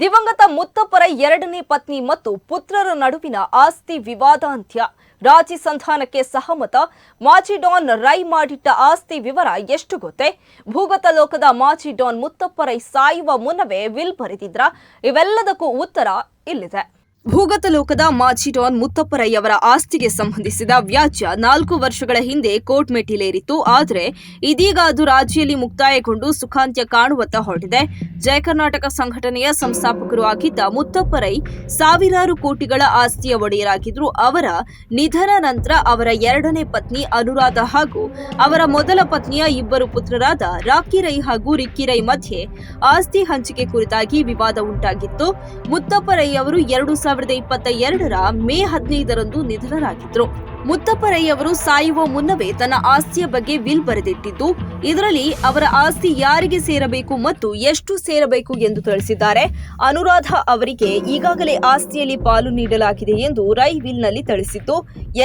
ದಿವಂಗತ ಮುತ್ತಪ್ಪರ ಎರಡನೇ ಪತ್ನಿ ಮತ್ತು ಪುತ್ರರ ನಡುವಿನ ಆಸ್ತಿ ವಿವಾದಾಂತ್ಯ. ರಾಜಿ ಸಂಧಾನಕ್ಕೆ ಸಹಮತ, ಮಾಜಿ ಡಾನ್ ರೈ ಮಾಡಿಟ್ಟ ಆಸ್ತಿ ವಿವರ ಎಷ್ಟು ಗೊತ್ತೇ? ಭೂಗತ ಲೋಕದ ಮಾಜಿ ಡಾನ್ ಮುತ್ತಪ್ಪರೈ ಸಾಯುವ ಮುನ್ನವೇ ವಿಲ್ ಬರೆದಿದ್ರ? ಇವೆಲ್ಲದಕ್ಕೂ ಉತ್ತರ ಇಲ್ಲಿದೆ. ಭೂಗತ ಲೋಕದ ಮಾಜಿ ಡಾನ್ ಮುತ್ತಪ್ಪರೈ ಅವರ ಆಸ್ತಿಗೆ ಸಂಬಂಧಿಸಿದ ವ್ಯಾಜ್ಯ ನಾಲ್ಕು ವರ್ಷಗಳ ಹಿಂದೆ ಕೋರ್ಟ್ ಮೆಟ್ಟಿಲೇರಿತ್ತು. ಆದರೆ ಇದೀಗ ಅದು ರಾಜಿಯಲ್ಲಿ ಮುಕ್ತಾಯಗೊಂಡು ಸುಖಾಂತ್ಯ ಕಾಣುವತ್ತ ಹೊರಟಿದೆ. ಜಯ ಕರ್ನಾಟಕ ಸಂಘಟನೆಯ ಸಂಸ್ಥಾಪಕರು ಆಗಿದ್ದ ಮುತ್ತಪ್ಪರೈ ಸಾವಿರಾರು ಕೋಟಿಗಳ ಆಸ್ತಿಯ ಒಡೆಯರಾಗಿದ್ದರು. ಅವರ ನಿಧನ ನಂತರ ಅವರ ಎರಡನೇ ಪತ್ನಿ ಅನುರಾಧ ಹಾಗೂ ಅವರ ಮೊದಲ ಪತ್ನಿಯ ಇಬ್ಬರು ಪುತ್ರರಾದ ರಾಕಿ ರೈ ಹಾಗೂ ರಿಕ್ಕಿ ರೈ ಮಧ್ಯೆ ಆಸ್ತಿ ಹಂಚಿಕೆ ಕುರಿತಾಗಿ ವಿವಾದ ಉಂಟಾಗಿತ್ತು. ಮುತ್ತಪ್ಪರೈ ಅವರು ಎರಡು ಇಪ್ಪತ್ತ ಎರಡರ ಮೇ ಹದಿನೈದರಂದು ನಿಧನರಾಗಿದ್ದರು. ಮುತ್ತಪ್ಪ ರೈ ಅವರು ಸಾಯುವ ಮುನ್ನವೇ ತನ್ನ ಆಸ್ತಿಯ ಬಗ್ಗೆ ವಿಲ್ ಬರೆದಿಟ್ಟಿದ್ದು, ಇದರಲ್ಲಿ ಅವರ ಆಸ್ತಿ ಯಾರಿಗೆ ಸೇರಬೇಕು ಮತ್ತು ಎಷ್ಟು ಸೇರಬೇಕು ಎಂದು ತಿಳಿಸಿದ್ದಾರೆ. ಅನುರಾಧ ಅವರಿಗೆ ಈಗಾಗಲೇ ಆಸ್ತಿಯಲ್ಲಿ ಪಾಲು ನೀಡಲಾಗಿದೆ ಎಂದು ರೈ ವಿಲ್ನಲ್ಲಿ ತಿಳಿಸಿದ್ದು,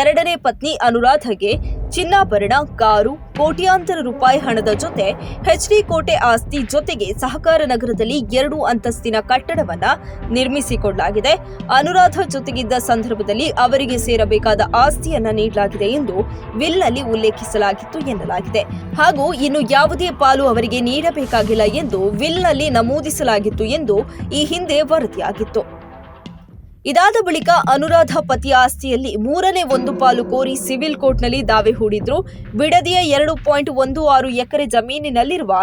ಎರಡನೇ ಪತ್ನಿ ಅನುರಾಧಗೆ ಚಿನ್ನಾಭರಣ, ಕಾರು ಕೋಟ್ಯಾಂತರ ರೂಪಾಯಿ ಹಣದ ಜೊತೆ ಎಚ್ಡಿ ಕೋಟೆ ಆಸ್ತಿ ಜೊತೆಗೆ ಸಹಕಾರ ನಗರದಲ್ಲಿ ಎರಡು ಅಂತಸ್ತಿನ ಕಟ್ಟಡವನ್ನ ನಿರ್ಮಿಸಿಕೊಡಲಾಗಿದೆ ಅನುರಾಧ ಜೊತೆಗಿದ್ದ ಸಂದರ್ಭದಲ್ಲಿ ಅವರಿಗೆ ಸೇರಬೇಕಾದ ಆಸ್ತಿಯನ್ನ ನೀಡಲಾಗಿದೆ ಎಂದು ವಿಲ್ನಲ್ಲಿ ಉಲ್ಲೇಖಿಸಲಾಗಿತ್ತು ಎನ್ನಲಾಗಿದೆ. ಹಾಗೂ ಇನ್ನು ಯಾವುದೇ ಪಾಲು ಅವರಿಗೆ ನೀಡಬೇಕಾಗಿಲ್ಲ ಎಂದು ವಿಲ್ನಲ್ಲಿ ನಮೂದಿಸಲಾಗಿತ್ತು ಎಂದು ಈ ಹಿಂದೆ ವರದಿಯಾಗಿತ್ತು. ಇದಾದ ಬಳಿಕ ಅನುರಾಧ ಪತಿಯ ಆಸ್ತಿಯಲ್ಲಿ ಮೂರನೇ ಒಂದು ಪಾಲು ಕೋರಿ ಸಿವಿಲ್ ಕೋರ್ಟ್ನಲ್ಲಿ ದಾವೆ ಹೂಡಿದ್ರು. ಬಿಡದಿಯ ಎರಡು ಪಾಯಿಂಟ್ ಒಂದು ಆರು ಎಕರೆ ಜಮೀನಿನಲ್ಲಿರುವ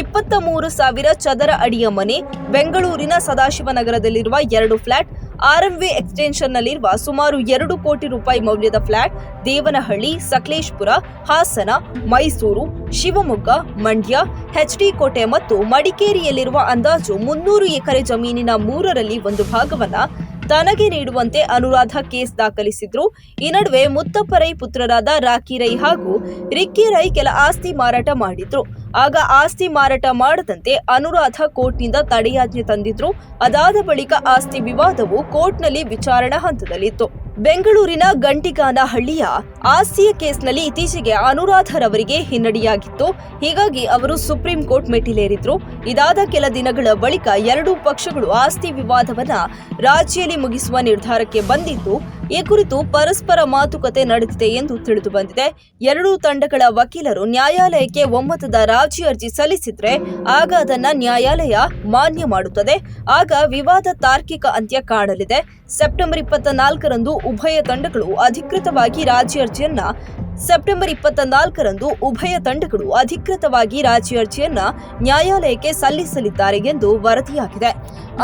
ಇಪ್ಪತ್ತ ಮೂರು ಸಾವಿರ ಚದರ ಅಡಿಯ ಮನೆ ಬೆಂಗಳೂರಿನ ಸದಾಶಿವನಗರದಲ್ಲಿರುವ ಎರಡು ಫ್ಲಾಟ್, ಆರ್ಎಂವಿ ಎಕ್ಸ್ಟೆನ್ಷನ್ನಲ್ಲಿರುವ ಸುಮಾರು ಎರಡು ಕೋಟಿ ರೂಪಾಯಿ ಮೌಲ್ಯದ ಫ್ಲಾಟ್, ದೇವನಹಳ್ಳಿ, ಸಕಲೇಶ್ಪುರ, ಹಾಸನ, ಮೈಸೂರು, ಶಿವಮೊಗ್ಗ, ಮಂಡ್ಯ ಎಚ್ಡಿ ಕೋಟೆ ಮತ್ತು ಮಡಿಕೇರಿಯಲ್ಲಿರುವ ಅಂದಾಜು ಮುನ್ನೂರು ಎಕರೆ ಜಮೀನಿನ ಮೂರರಲ್ಲಿ ಒಂದು ಭಾಗವನ್ನ ತನಗೆ ನೀಡುವಂತೆ ಅನುರಾಧ ಕೇಸ್ ದಾಖಲಿಸಿದ್ರು. ಈ ನಡುವೆ ಮುತ್ತಪ್ಪ ರೈ ಪುತ್ರರಾದ ರಾಕಿ ರೈ ಹಾಗೂ ರಿಕ್ಕಿ ರೈ ಕೆಲ ಆಸ್ತಿ ಮಾರಾಟ ಮಾಡಿದ್ರು. ಆಗ ಆಸ್ತಿ ಮಾರಾಟ ಮಾಡದಂತೆ ಅನುರಾಧ ಕೋರ್ಟ್ನಿಂದ ತಡೆಯಾಜ್ಞೆ ತಂದಿದ್ರು. ಅದಾದ ಬಳಿಕ ಆಸ್ತಿ ವಿವಾದವು ಕೋರ್ಟ್ನಲ್ಲಿ ವಿಚಾರಣಾ ಹಂತದಲ್ಲಿತ್ತು. ಬೆಂಗಳೂರಿನ ಗಂಟಿಗಾನಹಳ್ಳಿಯ ಆಸ್ತಿಯ ಕೇಸ್ನಲ್ಲಿ ಇತ್ತೀಚೆಗೆ ಅನುರಾಧರವರಿಗೆ ಹಿನ್ನಡೆಯಾಗಿತ್ತು. ಹೀಗಾಗಿ ಅವರು ಸುಪ್ರೀಂ ಕೋರ್ಟ್ ಮೆಟ್ಟಿಲೇರಿದ್ರು. ಇದಾದ ಕೆಲ ದಿನಗಳ ಬಳಿಕ ಎರಡೂ ಪಕ್ಷಗಳು ಆಸ್ತಿ ವಿವಾದವನ್ನ ರಾಜಿಯಲ್ಲಿ ಮುಗಿಸುವ ನಿರ್ಧಾರಕ್ಕೆ ಬಂದಿದ್ದು ಈ ಕುರಿತು ಪರಸ್ಪರ ಮಾತುಕತೆ ನಡೆದಿದೆ ಎಂದು ತಿಳಿದು ಬಂದಿದೆ. ಎರಡೂ ತಂಡಗಳ ವಕೀಲರು ನ್ಯಾಯಾಲಯಕ್ಕೆ ಒಮ್ಮತದ ರಾಜಿ ಅರ್ಜಿ ಸಲ್ಲಿಸಿದ್ರೆ ಆಗ ಅದನ್ನ ನ್ಯಾಯಾಲಯ ಮಾನ್ಯ ಮಾಡುತ್ತದೆ. ಆಗ ವಿವಾದ ತಾರ್ಕಿಕ ಅಂತ್ಯ ಕಾಣಲಿದೆ. ಸೆಪ್ಟೆಂಬರ್ ಇಪ್ಪತ್ತ ನಾಲ್ಕರಂದು ಉಭಯ ತಂಡಗಳು ಅಧಿಕೃತವಾಗಿ ರಾಜಿ ಅರ್ಜಿಯನ್ನ ಸೆಪ್ಟೆಂಬರ್ ಇಪ್ಪತ್ತ ನಾಲ್ಕರಂದು ಉಭಯ ತಂಡಗಳು ಅಧಿಕೃತವಾಗಿ ರಾಜಿ ಅರ್ಜಿಯನ್ನ ನ್ಯಾಯಾಲಯಕ್ಕೆ ಸಲ್ಲಿಸಲಿದ್ದಾರೆ ಎಂದು ವರದಿಯಾಗಿದೆ.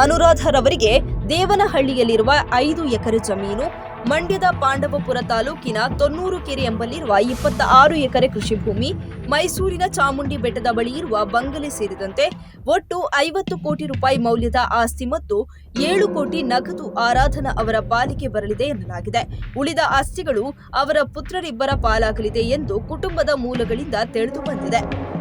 ಅನುರಾಧರವರಿಗೆ ದೇವನಹಳ್ಳಿಯಲ್ಲಿರುವ ಐದು ಎಕರೆ ಜಮೀನು ಮಂಡ್ಯದ ಪಾಂಡವಪುರ ತಾಲೂಕಿನ ತೊನ್ನೂರು ಕೆರೆ ಎಂಬಲ್ಲಿರುವ ಇಪ್ಪತ್ತ ಆರು ಎಕರೆ ಕೃಷಿ ಭೂಮಿ, ಮೈಸೂರಿನ ಚಾಮುಂಡಿ ಬೆಟ್ಟದ ಬಳಿ ಇರುವ ಬಂಗಲೆ ಸೇರಿದಂತೆ ಒಟ್ಟು ಐವತ್ತು ಕೋಟಿ ರೂಪಾಯಿ ಮೌಲ್ಯದ ಆಸ್ತಿ ಮತ್ತು ಏಳು ಕೋಟಿ ನಗದು ಆರಾಧನಾ ಅವರ ಪಾಲಿಗೆ ಬರಲಿದೆ ಎನ್ನಲಾಗಿದೆ. ಉಳಿದ ಆಸ್ತಿಗಳು ಅವರ ಪುತ್ರರಿಬ್ಬರ ಪಾಲಾಗಲಿದೆ ಎಂದು ಕುಟುಂಬದ ಮೂಲಗಳಿಂದ ತಿಳಿದು ಬಂದಿದೆ